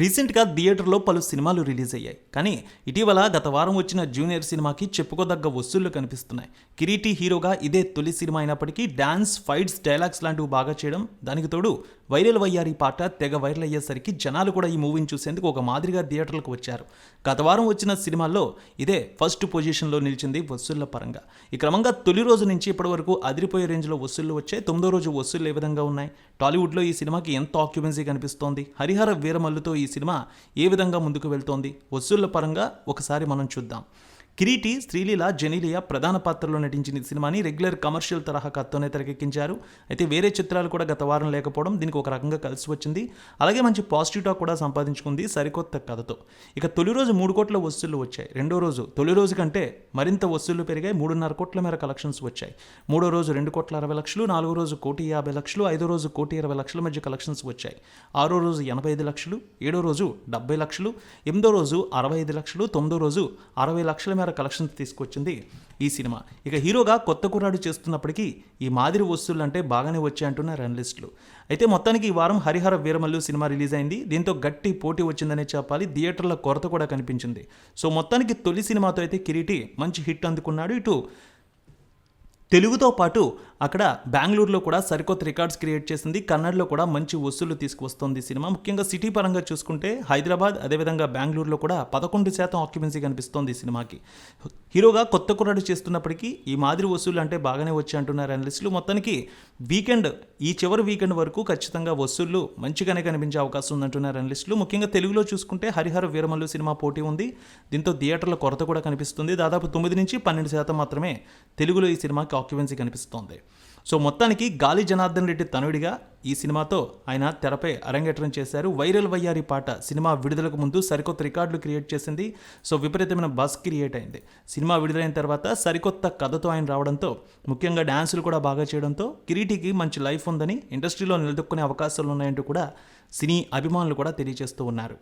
రీసెంట్గా థియేటర్లో పలు సినిమాలు రిలీజ్ అయ్యాయి. కానీ ఇటీవల గత వారం వచ్చిన జూనియర్ సినిమాకి చెప్పుకోదగ్గ వసూళ్ళు కనిపిస్తున్నాయి. కిరీటి హీరోగా ఇదే తొలి సినిమా అయినప్పటికీ డ్యాన్స్ ఫైట్స్ డైలాగ్స్ లాంటివి బాగా చేయడం దానికి తోడు వైరల్ అయ్యారు ఈ పాట తెగ వైరల్ అయ్యేసరికి జనాలు కూడా ఈ మూవీని చూసేందుకు ఒక మాదిరిగా థియేటర్లకు వచ్చారు. గత వారం వచ్చిన సినిమాల్లో ఇదే ఫస్ట్ పొజిషన్లో నిలిచింది వసూళ్ళ పరంగా. ఈ క్రమంగా తొలి రోజు నుంచి ఇప్పటి వరకు అదిరిపోయే రేంజ్లో వసూళ్ళు వచ్చాయి. తొమ్మిదో రోజు వసూళ్ళు ఏ విధంగా ఉన్నాయి? టాలీవుడ్లో ఈ సినిమాకి ఎంత ఆక్యుపెన్సీ కనిపిస్తోంది? హరిహర వీరమల్లుతో ఈ సినిమా ఏ విధంగా ముందుకు వెళ్తోంది? వసూళ్ళ పరంగా ఒకసారి మనం చూద్దాం. కిరీటి శ్రీలీల జనీలియ ప్రధాన పాత్రలో నటించిన సినిమాని రెగ్యులర్ కమర్షియల్ తరహా కథతోనే తెరకెక్కించారు. అయితే వేరే చిత్రాలు కూడా గత వారం లేకపోవడం దీనికి ఒక రకంగా కలిసి వచ్చింది. అలాగే మంచి పాజిటివ్ టాక్ కూడా సంపాదించుకుంది సరికొత్త కథతో. ఇక తొలి రోజు మూడు కోట్ల వసూళ్ళు వచ్చాయి. రెండో రోజు తొలి రోజు కంటే మరింత వసూళ్ళు పెరిగాయి. మూడున్నర కోట్ల మేర కలెక్షన్స్ వచ్చాయి. మూడో రోజు రెండు కోట్ల అరవై లక్షలు నాలుగో రోజు కోటి యాభై లక్షలు ఐదో రోజు కోటి ఇరవై లక్షల మధ్య కలెక్షన్స్ వచ్చాయి. ఆరో రోజు ఎనభై ఐదు లక్షలు ఏడో రోజు డెబ్బై లక్షలు ఎనిమిదో రోజు అరవై ఐదు లక్షలు తొమ్మిదో రోజు అరవై లక్షల మేర కలెక్షన్స్ తీసుకొచ్చింది ఈ సినిమా. ఇక హీరోగా కొత్త కుర్రాడు చేస్తున్నప్పటికీ ఈ మాదిరి వస్తువులు అంటే బాగానే వచ్చాయి అంటున్నారు అనలిస్టులు. అయితే మొత్తానికి ఈ వారం హరిహర వీరమల్లు సినిమా రిలీజ్ అయింది. దీంతో గట్టి పోటీ వచ్చిందనే చెప్పాలి. థియేటర్ల కొరత కూడా కనిపించింది. సో మొత్తానికి తొలి సినిమాతో అయితే కిరీటి మంచి హిట్ అందుకున్నాడు. ఇటు తెలుగుతో పాటు అక్కడ బెంగళూరులో కూడా సరికొత్త రికార్డ్స్ క్రియేట్ చేసింది. కన్నడలో కూడా మంచి వసూలు తీసుకువస్తుంది సినిమా. ముఖ్యంగా సిటీ పరంగా చూసుకుంటే హైదరాబాద్ అదేవిధంగా బెంగళూరులో కూడా పదకొండు శాతం ఆక్యుపెన్సీ కనిపిస్తోంది ఈ సినిమాకి. హీరోగా కొత్త కుర్రాడు చేస్తున్నప్పటికీ ఈ మాదిరి వసూలు అంటే బాగానే వచ్చి అంటున్నారు అనలిస్టులు మొత్తానికి వీకెండ్ ఈ చివరి వీకెండ్ వరకు ఖచ్చితంగా వసూళ్ళు మంచిగానే కనిపించే అవకాశం ఉందంటున్నారు అనలిస్టులు ముఖ్యంగా తెలుగులో చూసుకుంటే హరిహర వీరమల్లు సినిమా పోటీ ఉంది. దీంతో థియేటర్ల కొరత కూడా కనిపిస్తుంది. దాదాపు తొమ్మిది నుంచి పన్నెండు శాతం మాత్రమే తెలుగులో ఈ సినిమాకి ఆక్యుపెన్సీ కనిపిస్తోంది. సో మొత్తానికి గాలి జనార్దన్ రెడ్డి తనుడిగా ఈ సినిమాతో ఆయన తెరపై అరంగేట్రం చేశారు. వైరల్ వయ్యారి పాట సినిమా విడుదలకు ముందు సరికొత్త రికార్డులు క్రియేట్ చేసింది. సో విపరీతమైన బస్ క్రియేట్ అయింది. సినిమా విడుదలైన తర్వాత సరికొత్త కథతో ఆయన రావడంతో ముఖ్యంగా డ్యాన్సులు కూడా బాగా చేయడంతో కిరీటికి మంచి లైఫ్ ఉందని ఇండస్ట్రీలో నిలదొక్కునే అవకాశాలు ఉన్నాయంటూ కూడా సినీ అభిమానులు కూడా తెలియజేస్తూ ఉన్నారు.